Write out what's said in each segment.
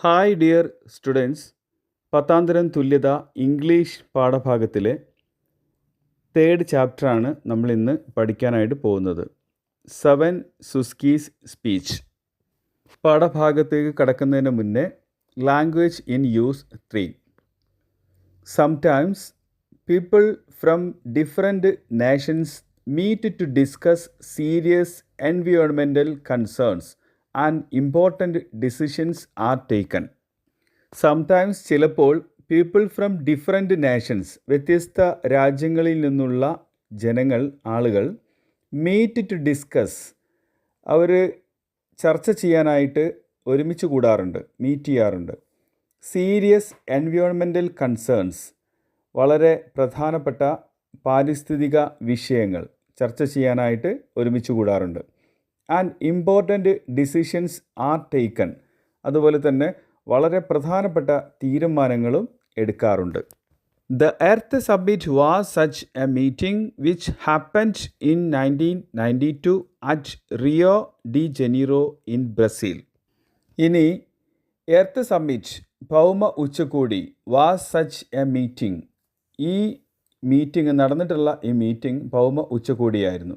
Hi dear students പത്താം തരം തുല്യത ഇംഗ്ലീഷ് പാഠഭാഗത്തിലെ തേർഡ് ചാപ്റ്ററാണ് നമ്മൾ ഇന്ന് പഠിക്കാനായിട്ട് പോകുന്നത്. സെവൻ സുസ്കീസ് സ്പീച്ച് പാഠഭാഗത്തേക്ക് കടക്കുന്നതിന് മുന്നേ language in use three sometimes people from different Nations meet to discuss serious എൻവിയോൺമെന്റൽ concerns and important decisions are taken. Sometimes ചിലപ്പോൾ പീപ്പിൾ ഫ്രം ഡിഫറെന്റ് നേഷൻസ് വ്യത്യസ്ത രാജ്യങ്ങളിൽ നിന്നുള്ള ജനങ്ങൾ ആളുകൾ മീറ്റ് ടു ഡിസ്കസ്. അവർ ചർച്ച ചെയ്യാനായിട്ട് ഒരുമിച്ച് കൂടാറുണ്ട് മീറ്റ് ചെയ്യാറുണ്ട്. സീരിയസ് എൻവിയോൺമെന്റൽ കൺസേൺസ് വളരെ പ്രധാനപ്പെട്ട പാരിസ്ഥിതിക വിഷയങ്ങൾ ചർച്ച ചെയ്യാനായിട്ട് ഒരുമിച്ച് കൂടാറുണ്ട്. And important decisions are taken. അതുപോലെ തന്നെ വളരെ പ്രധാനപ്പെട്ട തീരുമാനങ്ങളും എടുക്കാറുണ്ട്. The Earth Summit was such a meeting which happened in nineteen ninety two at Rio de Janeiro in Brazil. ഇനി എർത്ത് സബ്മിറ്റ് ഭൗമ ഉച്ചകോടി വാസ് സച്ച് എ മീറ്റിംഗ്. ഈ മീറ്റിംഗ് നടന്നിട്ടുള്ള ഈ മീറ്റിംഗ് ഭൗമ ഉച്ചകോടിയായിരുന്നു.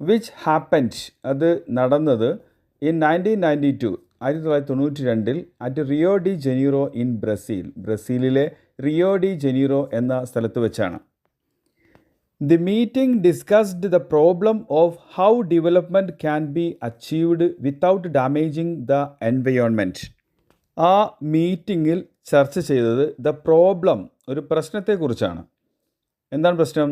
വിച്ച് ഹാപ്പൻഡ് അത് നടന്നത് ഇൻ നയന്റീൻ നയന്റി ടു ആയിരത്തി തൊള്ളായിരത്തി തൊണ്ണൂറ്റി രണ്ടിൽ at Rio de Janeiro in Brazil ബ്രസീലിലെ റിയോ ഡി ജനീറോ എന്ന സ്ഥലത്ത് വെച്ചാണ്. The meeting discussed the problem of how development can be achieved without damaging the environment ആ മീറ്റിങ്ങിൽ ചർച്ച ചെയ്തത് ദ പ്രോബ്ലം ഒരു പ്രശ്നത്തെക്കുറിച്ചാണ്. എന്താണ് പ്രശ്നം?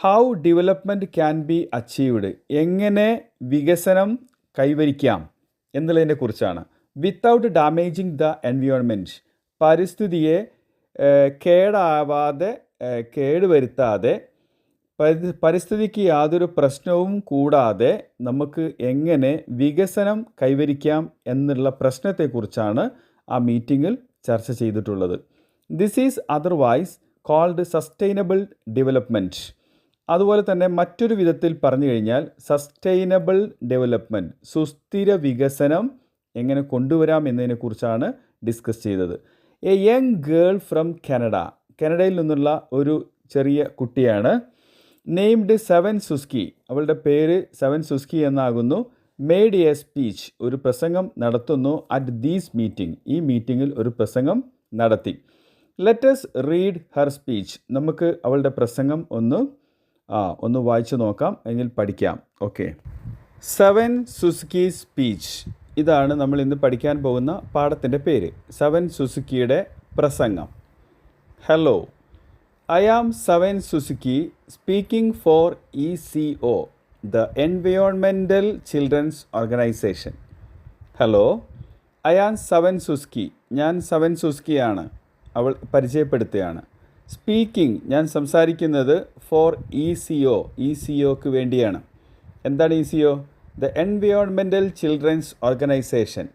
How development can be achieved എങ്ങനെ വികസനം കൈവരിക്കാം എന്നുള്ളതിനെ കുറിച്ചാണ്. വിത്തൗട്ട് ഡാമേജിങ് ദ എൻവിയോൺമെന്റ് പരിസ്ഥിതിയെ കേടാവാതെ കേടുവരുത്താതെ പരിസ്ഥിതിക്ക് യാതൊരു പ്രശ്നവും കൂടാതെ നമുക്ക് എങ്ങനെ വികസനം കൈവരിക്കാം എന്നുള്ള പ്രശ്നത്തെക്കുറിച്ചാണ് ആ മീറ്റിങ്ങിൽ ചർച്ച ചെയ്തിട്ടുള്ളത്. This is otherwise called sustainable development അതുപോലെ തന്നെ മറ്റൊരു വിധത്തിൽ പറഞ്ഞു കഴിഞ്ഞാൽ സസ്റ്റൈനബിൾ ഡെവലപ്മെന്റ് സുസ്ഥിര വികസനം എങ്ങനെ കൊണ്ടുവരാം എന്നതിനെക്കുറിച്ചാണ് ഡിസ്കസ് ചെയ്തത്. A young girl from Canada കാനഡയിൽ നിന്നുള്ള ഒരു ചെറിയ കുട്ടിയാണ്. നെയ്മഡ് സെവൻ സുസ്കി അവളുടെ പേര് സെവൻ സുസ്കി എന്നാകുന്നു. മെയ്ഡ് എ സ്പീച്ച് ഒരു പ്രസംഗം നടത്തുന്നു അറ്റ് ദീസ് മീറ്റിംഗ് ഈ മീറ്റിങ്ങിൽ ഒരു പ്രസംഗം നടത്തി. ലെറ്റസ് റീഡ് ഹർ സ്പീച്ച് നമുക്ക് അവളുടെ പ്രസംഗം ഒന്ന് ആ ഒന്ന് വായിച്ചു നോക്കാം. എങ്കിൽ പഠിക്കാം. ഓക്കെ. സെവൻ സുസുക്കി സ്പീച്ച് ഇതാണ് നമ്മൾ ഇന്ന് പഠിക്കാൻ പോകുന്ന പാഠത്തിന്റെ പേര്. സെവൻ സുസുക്കിയുടെ പ്രസംഗം. Hello I am seven Suzuki speaking for E C O the എൻവയോൺമെന്റൽ children's organisation hello I am seven സുസ്കി ഞാൻ സെവൻ സുസ്കിയാണ് അവൾ പരിചയപ്പെടുത്തുകയാണ്. സ്പീക്കിംഗ്. ഞാൻ സംസാരിക്കുന്നത് four E C O. E C ഒക്ക് വേണ്ടിയാണ്. എന്താണ് E C O? The എൻവയോൺമെന്റൽ children's organisation.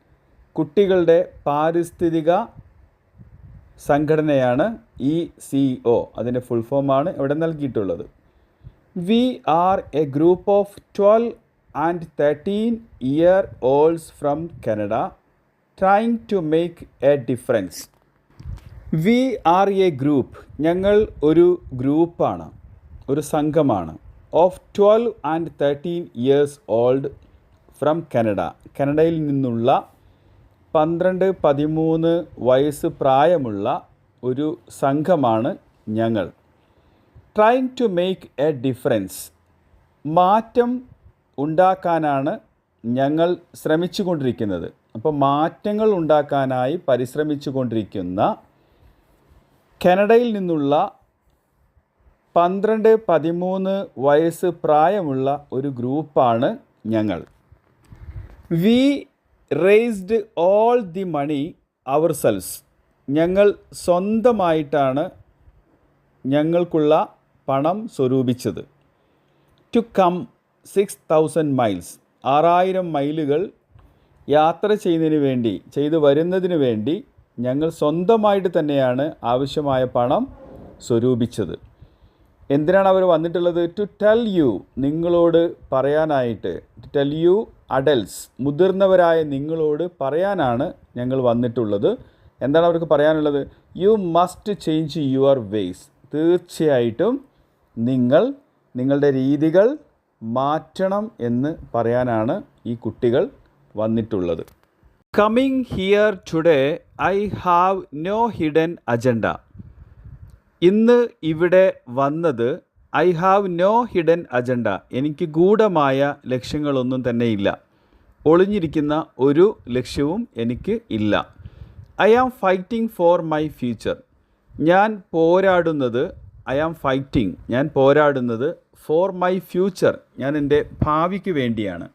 കുട്ടികളുടെ പാരിസ്ഥിതിക സംഘടനയാണ് ഇ സി ഒ. അതിന്റെ ഫുൾ ഫോമാണ് ഇവിടെ നൽകിയിട്ടുള്ളത്. V R A group of twelve and thirteen year ഓൾഡ്സ് from Canada trying to make A difference. V R A group ഞങ്ങൾ ഒരു ഗ്രൂപ്പാണ് ഒരു സംഘമാണ്. Of twelve and thirteen years old from Canada. കനഡയിൽ നിന്നുള്ള പന്ത്രണ്ട് പതിമൂന്ന് വയസ്സ് പ്രായമുള്ള ഒരു സംഘമാണ് ഞങ്ങൾ. Trying to make A difference മാറ്റം ഉണ്ടാക്കാനാണ് ഞങ്ങൾ ശ്രമിച്ചു കൊണ്ടിരിക്കുന്നത് അപ്പോൾ മാറ്റങ്ങൾ ഉണ്ടാക്കാനായി പരിശ്രമിച്ചു കൊണ്ടിരിക്കുന്ന കാനഡയിൽ നിന്നുള്ള പന്ത്രണ്ട് പതിമൂന്ന് വയസ്സ് പ്രായമുള്ള ഒരു ഗ്രൂപ്പാണ് ഞങ്ങൾ. V raised all the money our selves ഞങ്ങൾ സ്വന്തമായിട്ടാണ് ഞങ്ങൾക്കുള്ള പണം സ്വരൂപിച്ചത്. To come six thousand miles. ആറായിരം മൈലുകൾ യാത്ര ചെയ്യുന്നതിന് വേണ്ടി ചെയ്തു വരുന്നതിന് വേണ്ടി ഞങ്ങൾ സ്വന്തമായിട്ട് തന്നെയാണ് ആവശ്യമായ പണം സ്വരൂപിച്ചത്. എന്തിനാണ് അവർ വന്നിട്ടുള്ളത്? ടു ടെൽ യു നിങ്ങളോട് പറയാനായിട്ട്. ടു ടെൽ യു അഡൽസ് മുതിർന്നവരായ നിങ്ങളോട് പറയാനാണ് ഞങ്ങൾ വന്നിട്ടുള്ളത്. എന്താണ് അവർക്ക് പറയാനുള്ളത്? You must change your ways തീർച്ചയായിട്ടും നിങ്ങൾ നിങ്ങളുടെ രീതികൾ മാറ്റണം എന്ന് പറയാനാണ് ഈ കുട്ടികൾ വന്നിട്ടുള്ളത്. Coming here today I have no hidden agenda ഇന്ന് ഇവിടെ വന്നത് I have no hidden agenda എനിക്ക് ഗൂഢമായ ലക്ഷ്യങ്ങളൊന്നും തന്നെ ഇല്ല. ഒളിഞ്ഞിരിക്കുന്ന ഒരു ലക്ഷ്യവും എനിക്ക് ഇല്ല. I am fighting for my future ഞാൻ പോരാടുന്നത് ഐ ആം ഫൈറ്റിംഗ് ഞാൻ പോരാടുന്നത് ഫോർ മൈ ഫ്യൂച്ചർ ഞാൻ എന്റെ ഭാവിക്ക് വേണ്ടിയാണ്.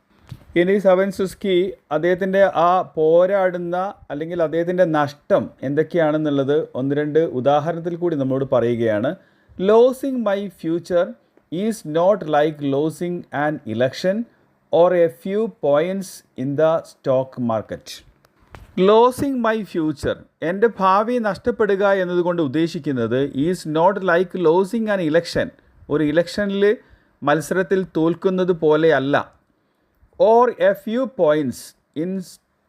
ഇനി സവൻ സുസ്കി അദ്ദേഹത്തിന്റെ ആ പോരാടുന്ന അല്ലെങ്കിൽ അദ്ദേഹത്തിന്റെ നഷ്ടം എന്തൊക്കെയാണെന്നുള്ളത് ഒന്ന് രണ്ട് ഉദാഹരണത്തിൽ കൂടി നമ്മളോട് പറയുകയാണ്. Losing my future is not like losing an election or a few points in the stock market losing my future എന്റെ ഭാവി നഷ്ടപ്പെടുക എന്നതുകൊണ്ട് ഉദ്ദേശിക്കുന്നത് is not like losing an election ഒരു ഇലക്ഷനിൽ മത്സരത്തിൽ തോൽക്കുന്നത് പോലെയല്ല or a few points in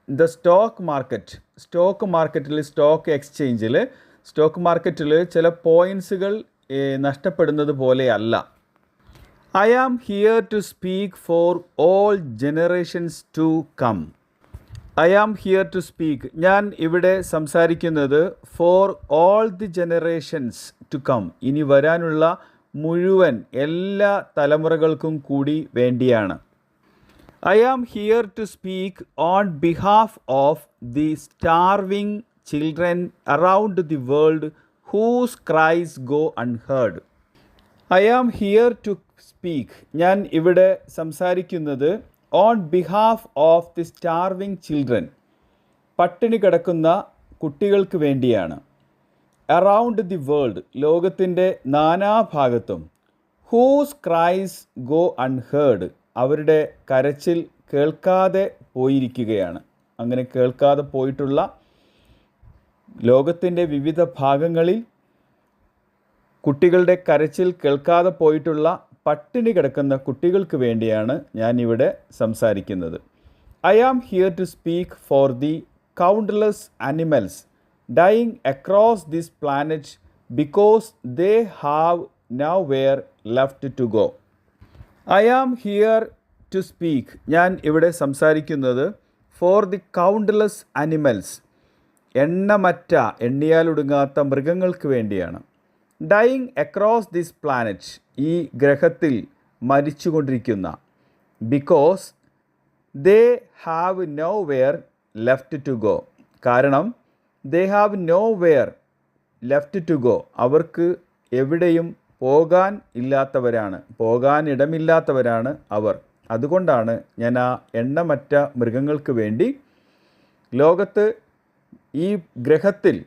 the stock market stock മാർക്കറ്റിൽ സ്റ്റോക്ക് എക്സ്ചേഞ്ചിൽ സ്റ്റോക്ക് മാർക്കറ്റിൽ ചില പോയിൻസുകൾ നഷ്ടപ്പെടുന്നത് പോലെയല്ല. I am here to speak for all generations to come I am here to speak ഞാൻ ഇവിടെ സംസാരിക്കുന്നത് for all the generations to come ഇനി വരാനുള്ള മുഴുവൻ എല്ലാ തലമുറകൾക്കും കൂടി വേണ്ടിയാണ്. I am here to speak on behalf of the starving children around the world whose cries go unheard I am here to speak ഞാൻ ഇവിടെ സംസാരിക്കുന്നത് on behalf of the starving children പട്ടിണി കിടക്കുന്ന കുട്ടികൾക്ക് വേണ്ടിയാണ്. അറൗണ്ട് ദി വേൾഡ് ലോകത്തിന്റെ നാനാഭാഗത്തും whose cries go unheard അവരുടെ കരച്ചിൽ കേൾക്കാതെ പോയിരിക്കുകയാണ്. അങ്ങനെ കേൾക്കാതെ പോയിട്ടുള്ള ലോകത്തിന്റെ വിവിധ ഭാഗങ്ങളിൽ കുട്ടികളുടെ കരച്ചിൽ കേൾക്കാതെ പോയിട്ടുള്ള പട്ടിണി കിടക്കുന്ന കുട്ടികൾക്ക് വേണ്ടിയാണ് ഞാൻ ഇവിടെ സംസാരിക്കുന്നത്. I am here to speak for the countless animals dying across this planet because they have now wear left to go I am here to speak. ഞാൻ ഇവിടെ സംസാരിക്കുന്നത് ഫോർ ദി കൗണ്ട്ലെസ് അനിമൽസ്. എണ്ണമറ്റ എണ്ണിയാലൊടുങ്ങാത്ത മൃഗങ്ങൾക്ക് വേണ്ടിയാണ്. ഡൈയിങ് അക്രോസ് ദിസ് പ്ലാനറ്റ് ഈ ഗ്രഹത്തിൽ മരിച്ചുകൊണ്ടിരിക്കുന്ന. Because they have know where left to go. കാരണം they have know where left to go. അവർക്ക് എവിടെയും പോകാൻ ഇല്ലാത്തവരാണ് പോകാൻ ഇടമില്ലാത്തവരാണ് അവർ. അതുകൊണ്ടാണ് ഞാൻ ആ എണ്ണമറ്റ മൃഗങ്ങൾക്ക് വേണ്ടി ലോകത്ത് ഈ ഗ്രഹത്തിൽ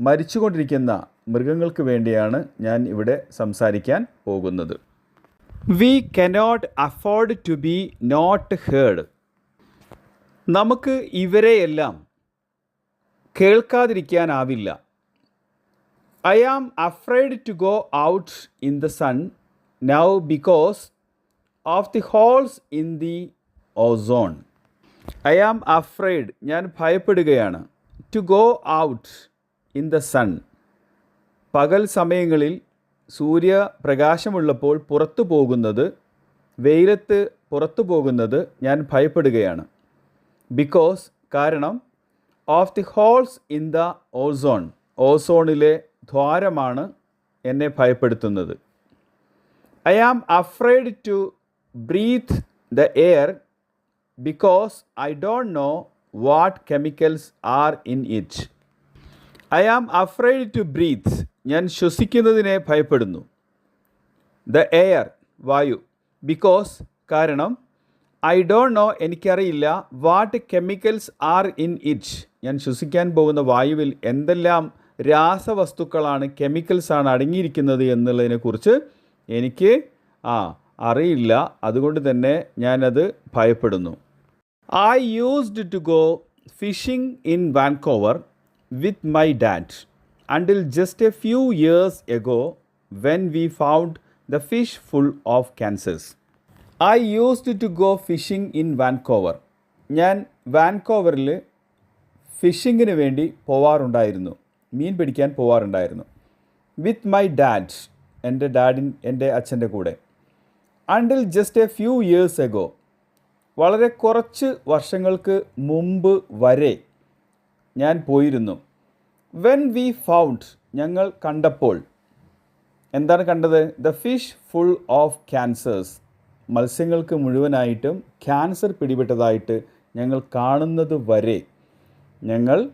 മരിച്ചുകൊണ്ടിരിക്കുന്ന മൃഗങ്ങൾക്ക് വേണ്ടിയാണ് ഞാൻ ഇവിടെ സംസാരിക്കാൻ പോകുന്നത്. We cannot afford to be not heard നമുക്ക് ഇവരെയെല്ലാം കേൾക്കാതിരിക്കാനാവില്ല. I am afraid to go out in the sun now because of the holes in the ozone I am afraid ഞാൻ ഭയപ്പെടുകയാണ്. To go out in the sun പകൽ സമയങ്ങളിൽ സൂര്യപ്രകാശമുള്ളപ്പോൾ പുറത്തു പോകുന്നത് വെയിലത്ത് പുറത്തു പോകുന്നത് ഞാൻ ഭയപ്പെടുകയാണ്. ബിക്കോസ് കാരണം of the holes in the ozone ഓസോണിലെ ദ്വാരമാണ് എന്നെ ഭയപ്പെടുത്തുന്നത്. I am afraid to breathe the air because I don't know what chemicals are in it I am afraid to breathe ഞാൻ ശ്വസിക്കുന്നതിനെ ഭയപ്പെടുന്നു. ദ എയർ വായു. ബിക്കോസ് കാരണം ഐ ഡോണ്ട് നോ എനിക്കറിയില്ല what chemicals are in it ഞാൻ ശ്വസിക്കാൻ പോകുന്ന വായുവിൽ എന്തെല്ലാം രാസവസ്തുക്കളാണ് കെമിക്കൽസാണ് അടങ്ങിയിരിക്കുന്നത് എന്നുള്ളതിനെക്കുറിച്ച് എനിക്ക് ആ അറിയില്ല. അതുകൊണ്ട് തന്നെ ഞാനത് ഭയപ്പെടുന്നു. I used to go phishing in വാൻകോവർ with my dad until just A few years ago when we found the fish full of cancers I used to go phishing in വാൻകോവർ ഞാൻ വാൻകോവറിൽ ഫിഷിങ്ങിന് വേണ്ടി പോവാറുണ്ടായിരുന്നു. മീൻ പിടിക്കാൻ പോവാറുണ്ടായിരുന്നു. വിത്ത് മൈ ഡാഡ് എന്റെ ഡാഡിൻ എന്റെ അച്ഛന്റെ കൂടെ. Until just A few years ago വളരെ കുറച്ച് വർഷങ്ങൾക്ക് മുമ്പ് വരെ ഞാൻ പോയിരുന്നു. വെൻ വി ഫൗണ്ട് ഞങ്ങൾ കണ്ടപ്പോൾ എന്താണ് കണ്ടത്? The fish full of cancers മത്സ്യങ്ങൾക്ക് മുഴുവനായിട്ടും ക്യാൻസർ പിടിപെട്ടതായിട്ട് ഞങ്ങൾ കാണുന്നത് വരെ ഞങ്ങൾ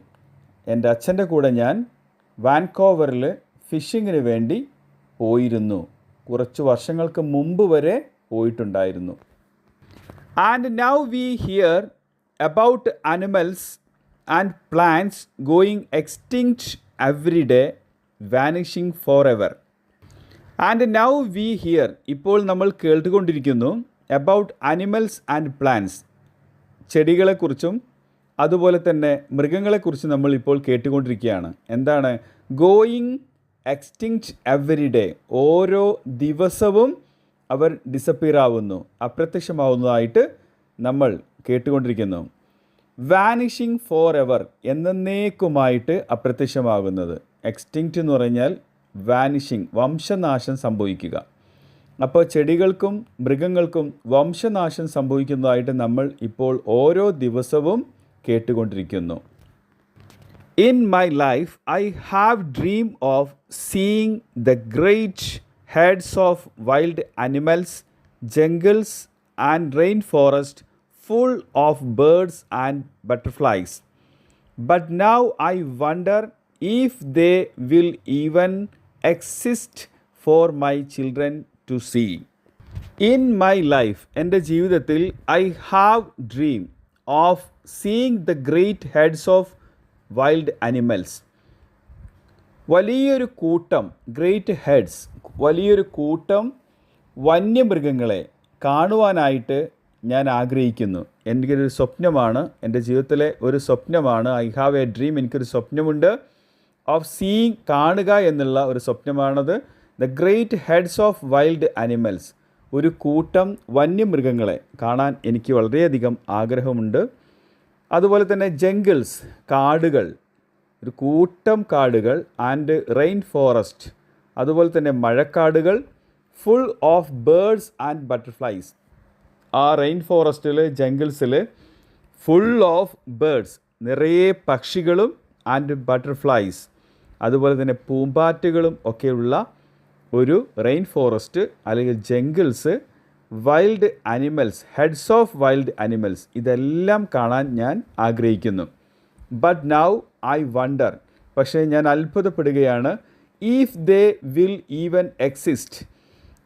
എന്റെ അച്ഛന്റെ കൂടെ ഞാൻ വാൻകോവറിൽ ഫിഷിങ്ങിന് വേണ്ടി പോയിരുന്നു. കുറച്ച് വർഷങ്ങൾക്ക് മുമ്പ് വരെ പോയിട്ടുണ്ടായിരുന്നു. And now we here about animals and plants going extinct every day vanishing for ever and now we here ഇപ്പോൾ നമ്മൾ കേട്ടുകൊണ്ടിരിക്കുന്നു അബൌട്ട് അനിമൽസ് ആൻഡ് പ്ലാന്റ്സ് ചെടികളെക്കുറിച്ചും അതുപോലെ തന്നെ മൃഗങ്ങളെക്കുറിച്ച് നമ്മൾ ഇപ്പോൾ കേട്ടുകൊണ്ടിരിക്കുകയാണ്. എന്താണ്? ഗോയിങ് എക്സ്റ്റിങ്ക്റ്റ് എവറി ഡേ ഓരോ ദിവസവും അവർ ഡിസപ്പിയർ ആവുന്നു. അപ്രത്യക്ഷമാവുന്നതായിട്ട് നമ്മൾ കേട്ടുകൊണ്ടിരിക്കുന്നു. വാനിഷിങ് ഫോർ എവർ എന്നേക്കുമായിട്ട് അപ്രത്യക്ഷമാകുന്നത്. എക്സ്റ്റിങ്ക്റ്റ് എന്ന് പറഞ്ഞാൽ വാനിഷിങ് വംശനാശം സംഭവിക്കുക. അപ്പോൾ ചെടികൾക്കും മൃഗങ്ങൾക്കും വംശനാശം സംഭവിക്കുന്നതായിട്ട് നമ്മൾ ഇപ്പോൾ ഓരോ ദിവസവും കേട്ടുകൊണ്ടിരിക്കുന്നു in my life I have dream of seeing the great heads of wild animals jungles and rain forest full of birds and butterflies but now I wonder if they will even exist for my children to see. In my life, എന്റെ ജീവിതത്തിൽ I have dream of seeing the great heads of wild animals വലിയൊരു കൂട്ടം great heads വലിയൊരു കൂട്ടം വന്യമൃഗങ്ങളെ കാണുവാനായിട്ട് ഞാൻ ആഗ്രഹിക്കുന്നു. എനിക്കൊരു സ്വപ്നമാണ് എന്റെ ജീവിതത്തിലെ ഒരു സ്വപ്നമാണ്. ഐ ഹാവ് എ ഡ്രീം എനിക്കൊരു സ്വപ്നമുണ്ട്. ഓഫ് സീയിങ് കാണുക എന്നുള്ള ഒരു സ്വപ്നമാണത്. The great heads of wild animals ഒരു കൂട്ടം വന്യമൃഗങ്ങളെ കാണാൻ എനിക്ക് വളരെയധികം ആഗ്രഹമുണ്ട്. അതുപോലെ തന്നെ ജംഗിൾസ് കാടുകൾ ഒരു കൂട്ടം കാടുകൾ ആൻഡ് റെയിൻ ഫോറസ്റ്റ് അതുപോലെ തന്നെ മഴക്കാടുകൾ full of birds and butterflies. ആ റെയിൻ ഫോറസ്റ്റിൽ ജംഗിൾസിൽ ഫുൾ ഓഫ് ബേർഡ്സ് നിറയെ പക്ഷികളും ആൻഡ് ബട്ടർഫ്ലൈസ്. അതുപോലെ തന്നെ പൂമ്പാറ്റകളും ഒക്കെയുള്ള ഒരു റെയിൻ ഫോറസ്റ്റ് അല്ലെങ്കിൽ jungles wild animals herds of wild animals ഇതെല്ലാം കാണാൻ ഞാൻ ആഗ്രഹിക്കുന്നു. ബട്ട് നൗ ഐ വണ്ടർ പക്ഷേ ഞാൻ അത്ഭുതപ്പെടുകയാണ്. If they will even exist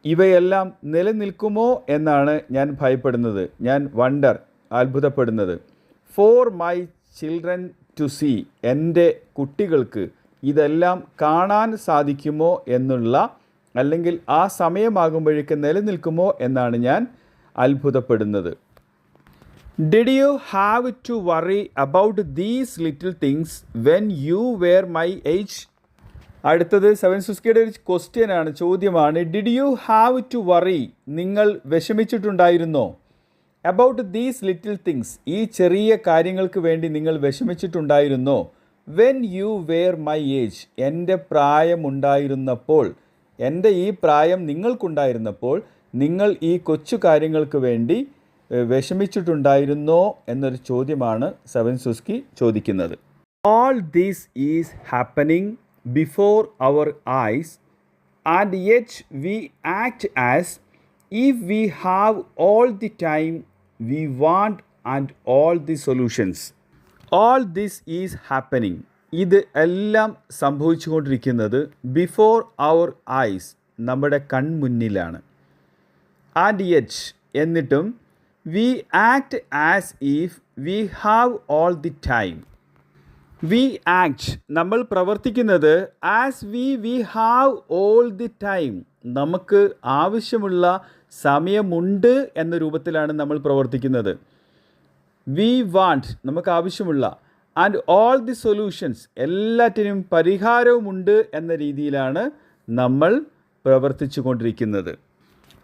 ഇവയെല്ലാം നിലനിൽക്കുമോ എന്നാണ് ഞാൻ ഭയപ്പെടുന്നത്. ഞാൻ wonder അത്ഭുതപ്പെടുന്നത്. For my children to see എന്റെ കുട്ടികൾക്ക് ഇതെല്ലാം കാണാൻ സാധിക്കുമോ എന്നുള്ള അല്ലെങ്കിൽ ആ സമയമാകുമ്പോഴേക്ക് നിലനിൽക്കുമോ എന്നാണ് ഞാൻ അത്ഭുതപ്പെടുന്നത്. Did you have to worry about these little things when you were my age അടുത്തത് സെവൻ സുസ്കിയുടെ ഒരു ക്വസ്റ്റ്യൻ ആണ് ചോദ്യമാണ് did you have to worry നിങ്ങൾ വിഷമിച്ചിട്ടുണ്ടായിരുന്നോ? അബൌട്ട് ദീസ് ലിറ്റിൽ തിങ്സ് ഈ ചെറിയ കാര്യങ്ങൾക്ക് വേണ്ടി നിങ്ങൾ വിഷമിച്ചിട്ടുണ്ടായിരുന്നോ? When you were my age എന്റെ പ്രായമുണ്ടായിരുന്നപ്പോൾ എന്റെ ഈ പ്രായം നിങ്ങൾക്കുണ്ടായിരുന്നപ്പോൾ നിങ്ങൾ ഈ കൊച്ചു കാര്യങ്ങൾക്ക് വേണ്ടി വിഷമിച്ചിട്ടുണ്ടായിരുന്നോ എന്നൊരു ചോദ്യമാണ് സെവൻ സുസ്കി ചോദിക്കുന്നത്. All these is happening before our eyes and yet we act as if we have all the time we want and all the solutions all this is happening ഇത് എല്ലാം സംഭവിച്ചുകൊണ്ടിരിക്കുന്നത് ബിഫോർ അവർ ഐസ് നമ്മുടെ കൺമുന്നിലാണ്. And yet എന്നിട്ടും we act as if we have all the time we act നമ്മൾ പ്രവർത്തിക്കുന്നത് as we we have all the time നമുക്ക് ആവശ്യമുള്ള സമയമുണ്ട് എന്ന രൂപത്തിലാണ് നമ്മൾ പ്രവർത്തിക്കുന്നത്. വി വാണ്ട് നമുക്ക് ആവശ്യമുള്ള ആൻഡ് ഓൾ ദി സൊല്യൂഷൻസ് എല്ലാറ്റിനും പരിഹാരവുമുണ്ട് എന്ന രീതിയിലാണ് നമ്മൾ പ്രവർത്തിച്ചു കൊണ്ടിരിക്കുന്നത്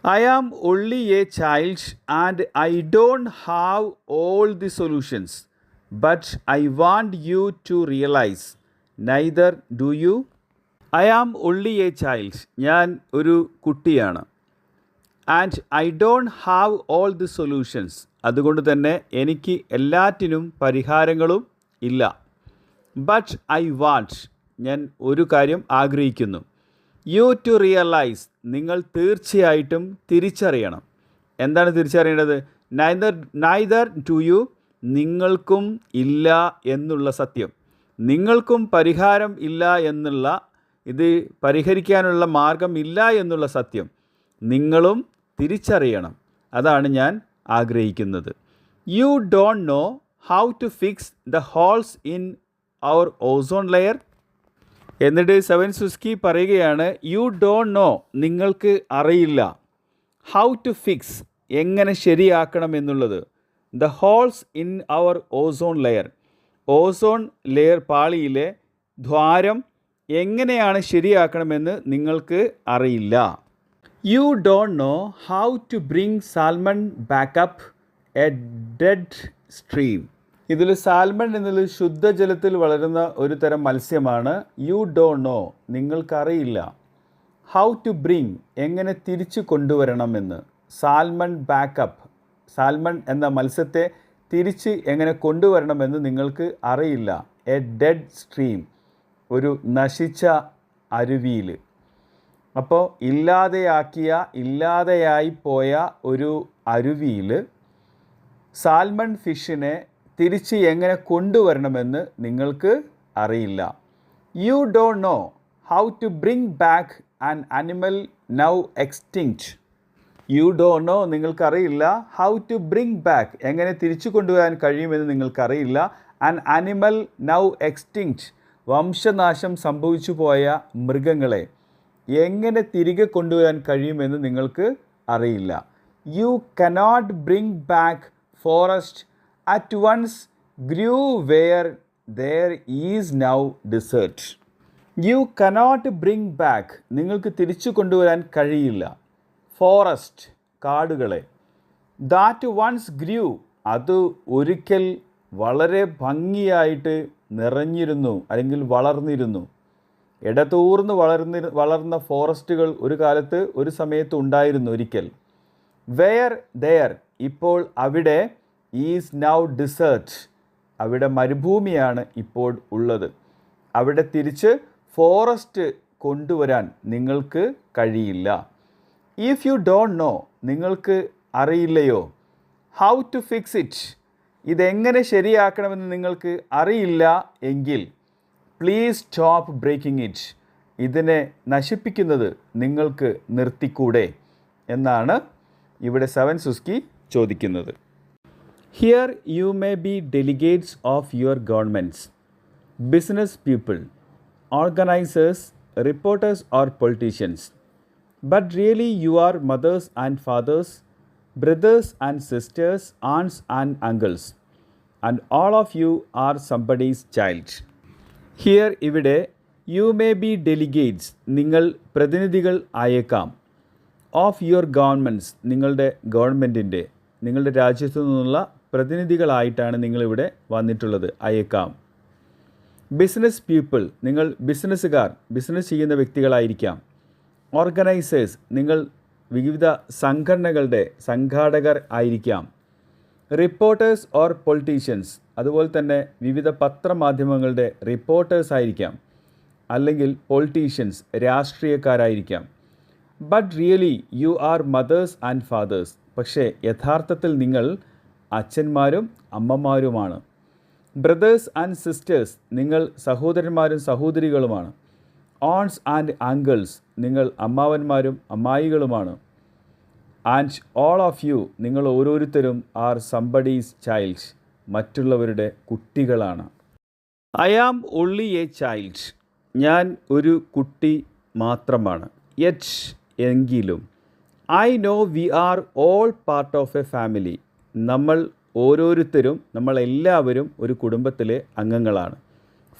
I am only a child and I don't have all the solutions but I want you to realize neither do you I am only a child. ഞാൻ ഒരു കുട്ടിയാണ് and I don't have all the solutions അതുകൊണ്ട് തന്നെ എനിക്ക് എല്ലാറ്റിനും പരിഹാരങ്ങളും ഇല്ല. But I want ഞാൻ ഒരു കാര്യം ആഗ്രഹിക്കുന്നു. യു ടു റിയലൈസ് നിങ്ങൾ തീർച്ചയായിട്ടും തിരിച്ചറിയണം. എന്താണ് തിരിച്ചറിയേണ്ടത്? നൈദർ നൈദർ ടു യു നിങ്ങൾക്കും ഇല്ല എന്നുള്ള സത്യം. നിങ്ങൾക്കും പരിഹാരം ഇല്ല എന്നുള്ള ഇത് പരിഹരിക്കാനുള്ള മാർഗം ഇല്ല എന്നുള്ള സത്യം. നിങ്ങളും തിരിച്ചറിയണം. അതാണ് ഞാൻ ആഗ്രഹിക്കുന്നത്. You don't know how to fix the holes in our ozone layer എന്നിട്ട് സെവൻ സുസ്കി പറയുകയാണ് യു ഡോണ്ട് നോ നിങ്ങൾക്ക് അറിയില്ല. ഹൗ ടു ഫിക്സ് എങ്ങനെ ശരിയാക്കണം എന്നുള്ളത്. The holes in our ozone layer ozone layer പാളിയിലെ ദ്വാരം എങ്ങനെയാണ് ശരിയാക്കണമെന്ന് നിങ്ങൾക്ക് അറിയില്ല. You don't know how to bring salmon back up a dead stream. ഇതിൽ സാൽമൺ എന്നതിൽ ശുദ്ധജലത്തിൽ വളരുന്ന ഒരു തരം മത്സ്യമാണ്. You do know. നിങ്ങൾക്കറിയില്ല. How to bring. എങ്ങനെ തിരിച്ചു കൊണ്ടുവരണമെന്ന് സാൽമൺ ബാക്കപ്പ്. സാൽമൺ എന്ന മത്സ്യത്തെ തിരിച്ച് എങ്ങനെ കൊണ്ടുവരണമെന്ന് നിങ്ങൾക്ക് അറിയില്ല. A dead stream. ഒരു നശിച്ച അരുവിയിൽ അപ്പോൾ ഇല്ലാതെയാക്കിയ ഇല്ലാതെയായി പോയ ഒരു അരുവിയിൽ സാൽമൺ ഫിഷിനെ തിരിച്ച് എങ്ങനെ കൊണ്ടുവരണമെന്ന് നിങ്ങൾക്ക് അറിയില്ല. You don't know how to bring back an animal now extinct you don't know നിങ്ങൾക്കറിയില്ല ഹൗ ടു ബ്രിങ് ബാക്ക് എങ്ങനെ തിരിച്ചു കൊണ്ടുവരാൻ കഴിയുമെന്ന് നിങ്ങൾക്കറിയില്ല. ആൻ അനിമൽ നൗ എക്സ്റ്റിങ്ക്റ്റ് വംശനാശം സംഭവിച്ചു പോയ മൃഗങ്ങളെ എങ്ങനെ തിരികെ കൊണ്ടുവരാൻ കഴിയുമെന്ന് നിങ്ങൾക്ക് അറിയില്ല. You cannot bring back forest at once grew where there is now desert you cannot bring back നിങ്ങൾക്ക് തിരിച്ചു കൊണ്ടുവരാൻ കഴിയില്ല. ഫോറസ്റ്റ് കാടുകളെ. ദാറ്റ് വൺസ് ഗ്രൂ അത് ഒരിക്കൽ വളരെ ഭംഗിയായിട്ട് നിറഞ്ഞിരുന്നു അല്ലെങ്കിൽ വളർന്നിരുന്നു. ഇടതൂർന്ന് വളർന്നി വളർന്ന ഫോറസ്റ്റുകൾ ഒരു കാലത്ത് ഒരു സമയത്ത് ഉണ്ടായിരുന്നു ഒരിക്കൽ. വെയർ ദയർ ഇപ്പോൾ അവിടെ ഈസ് നൗ ഡിസേർട്ട് അവിടെ മരുഭൂമിയാണ് ഇപ്പോൾ ഉള്ളത്. അവിടെ തിരിച്ച് ഫോറസ്റ്റ് കൊണ്ടുവരാൻ നിങ്ങൾക്ക് കഴിയില്ല. ഇഫ് യു ഡോണ്ട് നോ നിങ്ങൾക്ക് അറിയില്ലയോ? ഹൗ ടു ഫിക്സ് ഇറ്റ് ഇതെങ്ങനെ ശരിയാക്കണമെന്ന് നിങ്ങൾക്ക് അറിയില്ല എങ്കിൽ പ്ലീസ് സ്റ്റോപ്പ് ബ്രേക്കിംഗ് ഇറ്റ് ഇതിനെ നശിപ്പിക്കുന്നത് നിങ്ങൾക്ക് നിർത്തിക്കൂടെ? എന്നാണ് ഇവിടെ സെവൻ സുസ്കി ചോദിക്കുന്നത്. Here you may be delegates of your governments business people organizers reporters or politicians but really you are mothers and fathers brothers and sisters aunts and uncles and all of you are somebody's child here ഇവിടെ you may be delegates നിങ്ങൾ പ്രതിനിധികൾ ആയേക്കാം. Of your governments നിങ്ങളുടെ ഗവൺമെന്റിന്റെ നിങ്ങളുടെ രാജ്യത്തു നിന്നുള്ള പ്രതിനിധികളായിട്ടാണ് നിങ്ങളിവിടെ വന്നിട്ടുള്ളത്. അയക്കാം. ബിസിനസ് പീപ്പിൾ നിങ്ങൾ ബിസിനസ്സുകാർ ബിസിനസ് ചെയ്യുന്ന വ്യക്തികളായിരിക്കാം. ഓർഗനൈസേഴ്സ് നിങ്ങൾ വിവിധ സംഘടനകളുടെ സംഘാടകർ ആയിരിക്കാം. റിപ്പോർട്ടേഴ്സ് ഓർ പൊളിറ്റീഷ്യൻസ് അതുപോലെ തന്നെ വിവിധ പത്രമാധ്യമങ്ങളുടെ റിപ്പോർട്ടേഴ്സ് ആയിരിക്കാം. അല്ലെങ്കിൽ politicians രാഷ്ട്രീയക്കാരായിരിക്കാം. But really you are mothers and fathers പക്ഷേ യഥാർത്ഥത്തിൽ നിങ്ങൾ അച്ഛന്മാരും അമ്മമാരുമാണ്. ബ്രദേഴ്സ് ആൻഡ് സിസ്റ്റേഴ്സ് നിങ്ങൾ സഹോദരന്മാരും സഹോദരികളുമാണ്. ഓൺസ് ആൻഡ് ആങ്കിൾസ് നിങ്ങൾ അമ്മാവന്മാരും അമ്മായികളുമാണ്. ആൻഡ് ഓൾ ഓഫ് യു നിങ്ങൾ ഓരോരുത്തരും ആർ സംബഡീസ് ചൈൽഡ് മറ്റുള്ളവരുടെ കുട്ടികളാണ്. I am only a child ഞാൻ ഒരു കുട്ടി മാത്രമാണ്. എച്ച് എങ്കിലും I know we are all part of a family നമ്മൾ ഓരോരുത്തരും നമ്മളെല്ലാവരും ഒരു കുടുംബത്തിലെ അംഗങ്ങളാണ്.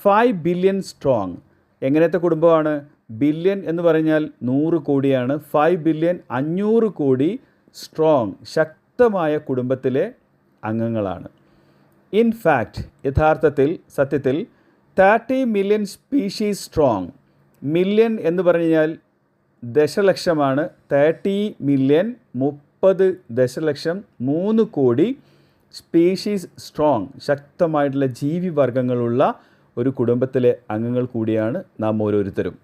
ഫൈവ് ബില്യൺ സ്ട്രോങ് എങ്ങനത്തെ കുടുംബമാണ്? ബില്യൺ എന്ന് പറഞ്ഞാൽ നൂറ് കോടിയാണ്. ഫൈവ് ബില്യൺ അഞ്ഞൂറ് കോടി സ്ട്രോങ് ശക്തമായ കുടുംബത്തിലെ അംഗങ്ങളാണ്. ഇൻ ഫാക്റ്റ് യഥാർത്ഥത്തിൽ സത്യത്തിൽ thirty million species strong million എന്ന് പറഞ്ഞാൽ ദശലക്ഷമാണ് തേർട്ടി മില്യൺ മുപ്പത് ദശലക്ഷം മൂന്ന് കോടി സ്പീഷീസ് സ്ട്രോങ് ശക്തമായിട്ടുള്ള ജീവിവർഗങ്ങളുള്ള ഒരു കുടുംബത്തിലെ അംഗങ്ങൾ കൂടിയാണ് നാം ഓരോരുത്തരും.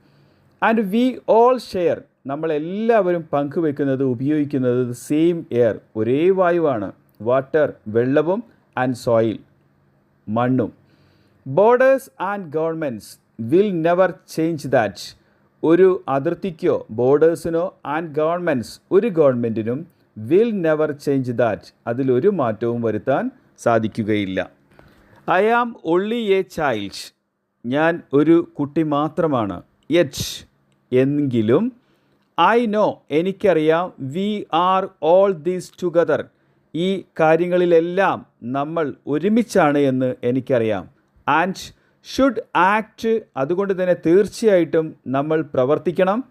ആൻഡ് വി ഓൾ ഷെയർ നമ്മളെല്ലാവരും പങ്കുവെക്കുന്നത് ഉപയോഗിക്കുന്നത് സെയിം എയർ ഒരേ വായുവാണ് വാട്ടർ വെള്ളവും ആൻഡ് സോയിൽ മണ്ണും. Borders and governments will never change that ഒരു അതിർത്തിക്കോ ബോർഡേഴ്സിനോ ആൻഡ് ഗവൺമെന്റ്സ് ഒരു ഗവൺമെന്റിനും വിൽ നെവർ ചേഞ്ച് ദാറ്റ്. അതിലൊരു മാറ്റവും വരുത്താൻ സാധിക്കുകയില്ല. I am only a child. ഞാൻ ഒരു കുട്ടി മാത്രമാണ്. എച്ച് എങ്കിലും ഐ നോ എനിക്കറിയാം we are all these together. ഈ കാര്യങ്ങളിലെല്ലാം നമ്മൾ ഒരുമിച്ചാണ് എന്ന് എനിക്കറിയാം. ആൻഡ് ഷുഡ് ആക്ട് അതുകൊണ്ട് തന്നെ തീർച്ചയായിട്ടും നമ്മൾ പ്രവർത്തിക്കണം.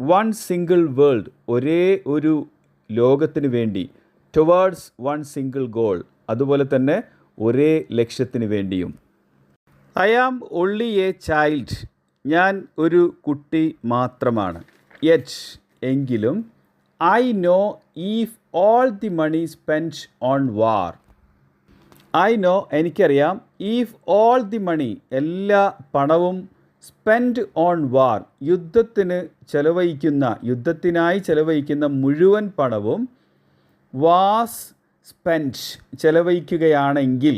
വൺ സിംഗിൾ വേൾഡ് ഒരേ ഒരു ലോകത്തിന് വേണ്ടി ടുവേർഡ്സ് വൺ സിംഗിൾ ഗോൾ അതുപോലെ തന്നെ ഒരേ ലക്ഷ്യത്തിന് വേണ്ടിയും. I am only a child ഞാൻ ഒരു കുട്ടി മാത്രമാണ്. യെറ്റ് എങ്കിലും I know if all the money spend on war I know എനിക്കറിയാം ഈഫ് ഓൾ ദി മണി എല്ലാ പണവും സ്പെൻഡ് ഓൺ വാർ യുദ്ധത്തിന് ചെലവഴിക്കുന്ന യുദ്ധത്തിനായി ചെലവഴിക്കുന്ന മുഴുവൻ പണവും വാസ് സ്പെൻഡ് ചെലവഴിക്കുകയാണെങ്കിൽ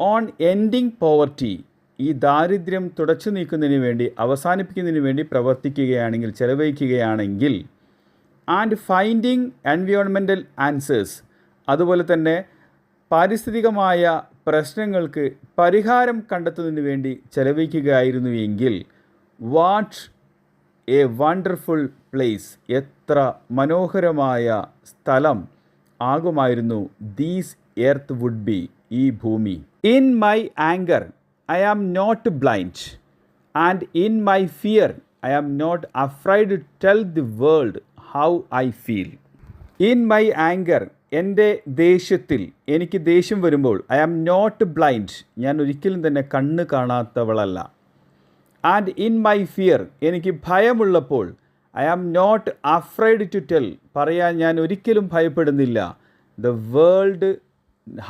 ഓൺ എൻഡിങ് പോവർട്ടി ഈ ദാരിദ്ര്യം തുടച്ചു നീക്കുന്നതിന് വേണ്ടി അവസാനിപ്പിക്കുന്നതിന് വേണ്ടി പ്രവർത്തിക്കുകയാണെങ്കിൽ ചെലവഴിക്കുകയാണെങ്കിൽ ആൻഡ് ഫൈൻഡിങ് എൻവിയോൺമെന്റൽ ആൻസേഴ്സ് അതുപോലെ തന്നെ പാരിസ്ഥിതികമായ പ്രശ്നങ്ങൾക്ക് പരിഹാരം കണ്ടെത്തുന്നതിന് വേണ്ടി ചെലവഴിക്കുകയായിരുന്നു എങ്കിൽ വാട്ട് എ വണ്ടർഫുൾ പ്ലേസ്. എത്ര മനോഹരമായ സ്ഥലം ആകുമായിരുന്നു ദീസ് എർത്ത് വുഡ് ബി ഈ ഭൂമി. In my anger I am not blind. And in my fear I am not afraid to tell the world how I feel. In my anger എന്റെ ദേഷ്യത്തിൽ എനിക്ക് ദേഷ്യം വരുമ്പോൾ ഐ ആം നോട്ട് ബ്ലൈൻഡ് ഞാൻ ഒരിക്കലും തന്നെ കണ്ണ് കാണാത്തവളല്ല. ആൻഡ് ഇൻ മൈ ഫിയർ എനിക്ക് ഭയമുള്ളപ്പോൾ I am not afraid to tell പറയാൻ ഞാൻ ഒരിക്കലും ഭയപ്പെടുന്നില്ല. The world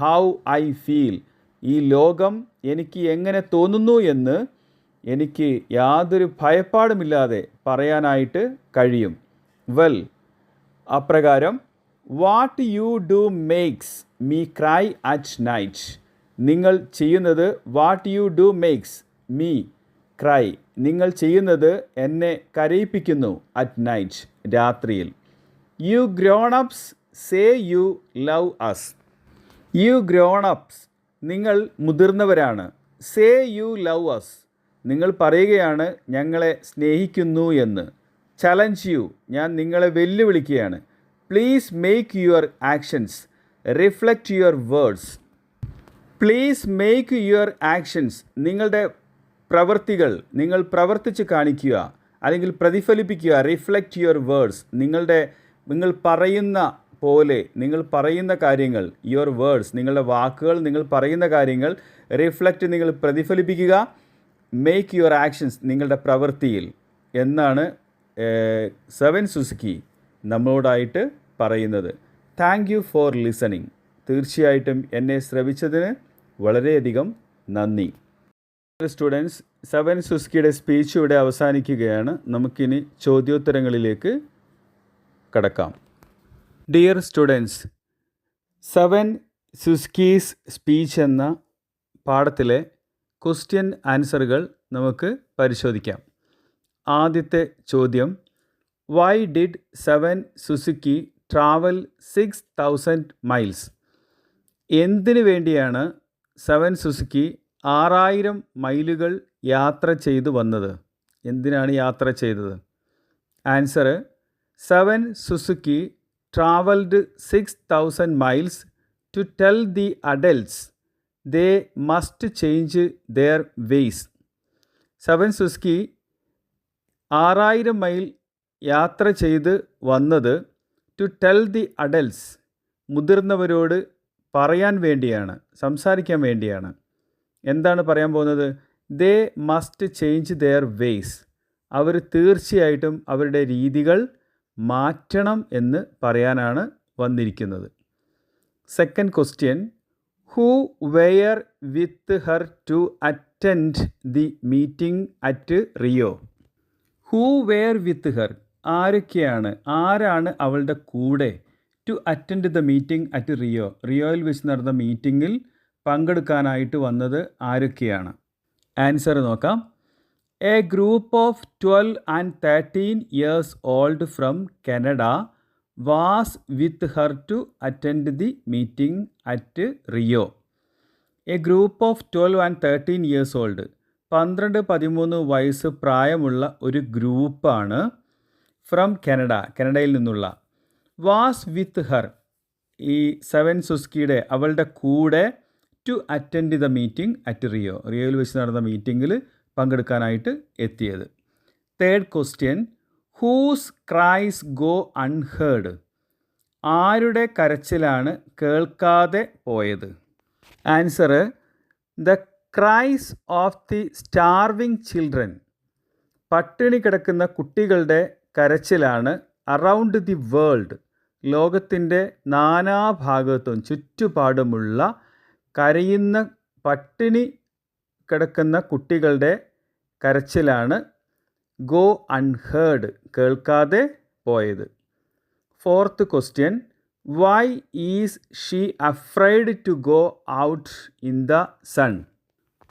how I feel ഈ ലോകം എനിക്ക് എങ്ങനെ തോന്നുന്നു എന്ന് എനിക്ക് യാതൊരു ഭയപ്പാടുമില്ലാതെ പറയാനായിട്ട് കഴിയും. വെൽ അപ്രകാരം what you do makes me cry at night നിങ്ങൾ ചെയ്യുന്നത് what you do makes me cry നിങ്ങൾ ചെയ്യുന്നത് എന്നെ കരയിപ്പിക്കുന്നു അറ്റ് നൈറ്റ് രാത്രിയിൽ. You grownups say you love us you grownups നിങ്ങൾ മുതിർന്നവരാണ്. സേ യു ലവ് അസ് നിങ്ങൾ പറയുകയാണ് ഞങ്ങളെ സ്നേഹിക്കുന്നു എന്ന്. ചലഞ്ച് യു ഞാൻ നിങ്ങളെ വെല്ലുവിളിക്കുകയാണ്. Please make your actions reflect your words please make your actions നിങ്ങളുടെ പ്രവൃത്തികൾ നിങ്ങൾ പ്രവർത്തിച്ച് കാണിക്കുക. അല്ലെങ്കിൽ പ്രതിഫലിപ്പിക്കുക. റിഫ്ലക്റ്റ് യുവർ വേർഡ്സ് നിങ്ങളുടെ നിങ്ങൾ പറയുന്ന പോലെ നിങ്ങൾ പറയുന്ന കാര്യങ്ങൾ യുവർ വേർഡ്സ് നിങ്ങളുടെ വാക്കുകൾ നിങ്ങൾ പറയുന്ന കാര്യങ്ങൾ റിഫ്ലക്റ്റ് നിങ്ങൾ പ്രതിഫലിപ്പിക്കുക. മേക്ക് യുവർ ആക്ഷൻസ് നിങ്ങളുടെ പ്രവൃത്തിയിൽ. എന്നാണ് സെവൻ സുസുക്കി. നമ്മളോടായിട്ട് പറയുന്നത്. താങ്ക് യു ഫോർ ലിസണിങ് തീർച്ചയായിട്ടും എന്നെ ശ്രവിച്ചതിന് വളരെയധികം നന്ദി. സ്റ്റുഡൻസ് സെവൻ സുസ്കിയുടെ സ്പീച്ച് ഇവിടെ അവസാനിക്കുകയാണ്. നമുക്കിനി ചോദ്യോത്തരങ്ങളിലേക്ക് കടക്കാം. Dear students Severn Suzuki's speech എന്ന പാഠത്തിലെ ക്വസ്റ്റ്യൻ ആൻസറുകൾ നമുക്ക് പരിശോധിക്കാം. ആദ്യത്തെ ചോദ്യം why did Severn Suzuki travel six thousand miles എന്തിനു വേണ്ടിയാണ് സെവൻ സുസുക്കി ആറായിരം മൈലുകൾ യാത്ര ചെയ്തു വന്നത്? എന്തിനാണ് യാത്ര ചെയ്തത്? Answer Severn Suzuki travelled six thousand miles to tell the adults they must change their ways Severn Suzuki ആറായിരം മൈൽ യാത്ര ചെയ്ത് വന്നത് ടു ടെൽ ദി അഡൽസ് മുതിർന്നവരോട് പറയാൻ വേണ്ടിയാണ് സംസാരിക്കാൻ വേണ്ടിയാണ്. എന്താണ് പറയാൻ പോകുന്നത്? They must change their ways അവർ തീർച്ചയായിട്ടും അവരുടെ രീതികൾ മാറ്റണം എന്ന് പറയാനാണ് വന്നിരിക്കുന്നത്. Second question who were with her to attend the meeting at Rio who were with her ആരൊക്കെയാണ്? ആരാണ് അവളുടെ കൂടെ? To attend the meeting at Rio റിയോയിൽ വെച്ച് നടന്ന മീറ്റിങ്ങിൽ പങ്കെടുക്കാനായിട്ട് വന്നത് ആരൊക്കെയാണ്? ആൻസർ നോക്കാം. A group of twelve and thirteen years old from Canada was with her to attend the meeting at Rio a group of twelve and thirteen years old പന്ത്രണ്ട് പതിമൂന്ന് വയസ്സ് പ്രായമുള്ള ഒരു ഗ്രൂപ്പാണ് ഫ്രം കനഡ കനഡയിൽ നിന്നുള്ള. Was with her. ഈ Severn സുസ്കിയുടെ അവളുടെ കൂടെ to attend the meeting at Rio. റിയോയിൽ വെച്ച് നടന്ന മീറ്റിങ്ങിൽ പങ്കെടുക്കാനായിട്ട് എത്തിയത്. Third question whose cries go unheard? ആരുടെ കരച്ചിലാണ് കേൾക്കാതെ പോയത്? Answer the cries of the starving children. പട്ടിണി കിടക്കുന്ന കുട്ടികളുടെ കരച്ചിലാണ് അറൗണ്ട് ദി വേൾഡ് ലോകത്തിന്റെ നാനാഭാഗത്തും ചുറ്റുപാടുമുള്ള കരയുന്ന പട്ടിണി കിടക്കുന്ന കുട്ടികളുടെ കരച്ചിലാണ് ഗോ അൺഹേർഡ് കേൾക്കാതെ പോയത്. Fourth question why is she afraid to go out in the sun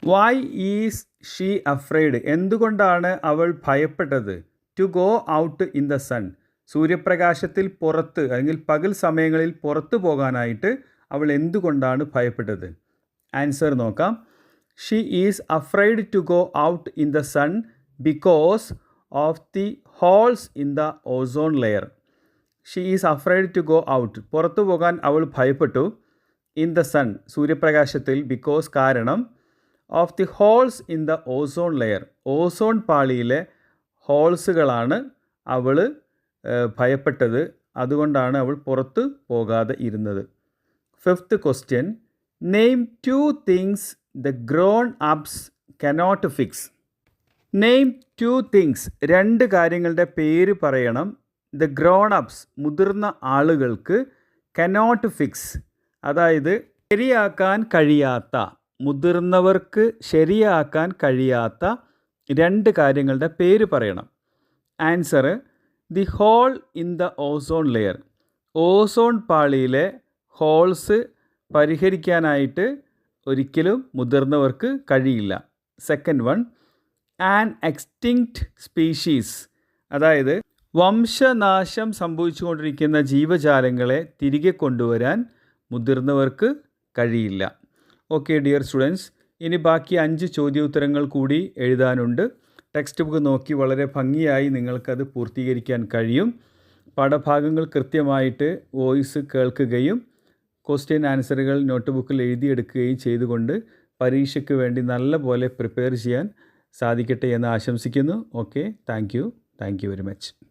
why is she afraid എന്തുകൊണ്ടാണ് അവൾ ഭയപ്പെട്ടത്? To go out in the sun സൂര്യപ്രകാശത്തിൽ പുറത്ത് അല്ലെങ്കിൽ പകൽ സമയങ്ങളിൽ പുറത്തു പോകാനായിട്ട് അവൾ എന്തുകൊണ്ടാണ് ഭയപ്പെട്ടത്? ആൻസർ നോക്കാം. She is afraid to go out in the sun because of the holes in the ozone layer she is afraid to go out പുറത്തു പോകാൻ അവൾ ഭയപ്പെട്ടു ഇൻ ദ സൺ സൂര്യപ്രകാശത്തിൽ ബിക്കോസ് കാരണം of the holes in the ozone layer ozone പാളിയിലെ ഹോൾസുകളാണ് അവൾ ഭയപ്പെട്ടത്. അതുകൊണ്ടാണ് അവൾ പുറത്ത് പോകാതെ ഇരുന്നത്. Fifth question. Name two things the grownups cannot fix. Name two things രണ്ട് കാര്യങ്ങളുടെ പേര് പറയണം. ദ ഗ്രോൺ അപ്സ് മുതിർന്ന ആളുകൾക്ക് കനോട്ട് ഫിക്സ്. അതായത് ശരിയാക്കാൻ കഴിയാത്ത മുതിർന്നവർക്ക് ശരിയാക്കാൻ കഴിയാത്ത രണ്ട് കാര്യങ്ങളുടെ പേര് പറയണം. Answer the hole in the ozone layer ozone പാളിയിലെ holes പരിഹരിക്കാനായിട്ട് ഒരിക്കലും മുതിർന്നവർക്ക് കഴിയില്ല. Second one an extinct species അതായത് വംശനാശം സംഭവിച്ചുകൊണ്ടിരിക്കുന്ന ജീവജാലങ്ങളെ തിരികെ കൊണ്ടുവരാൻ മുതിർന്നവർക്ക് കഴിയില്ല. ഓക്കെ ഡിയർ സ്റ്റുഡൻസ് ഇനി ബാക്കി അഞ്ച് ചോദ്യോത്തരങ്ങൾ കൂടി എഴുതാനുണ്ട്. ടെക്സ്റ്റ് ബുക്ക് നോക്കി വളരെ ഭംഗിയായി നിങ്ങൾക്കത് പൂർത്തീകരിക്കാൻ കഴിയും. പാഠഭാഗങ്ങൾ കൃത്യമായിട്ട് വോയിസ് കേൾക്കുകയും ക്വസ്റ്റ്യൻ ആൻസറുകൾ നോട്ട്ബുക്കിൽ എഴുതിയെടുക്കുകയും ചെയ്തുകൊണ്ട് പരീക്ഷയ്ക്ക് വേണ്ടി നല്ല പോലെ പ്രിപ്പയർ ചെയ്യാൻ സാധിക്കട്ടെ എന്ന് ആശംസിക്കുന്നു. Okay thank you thank you very much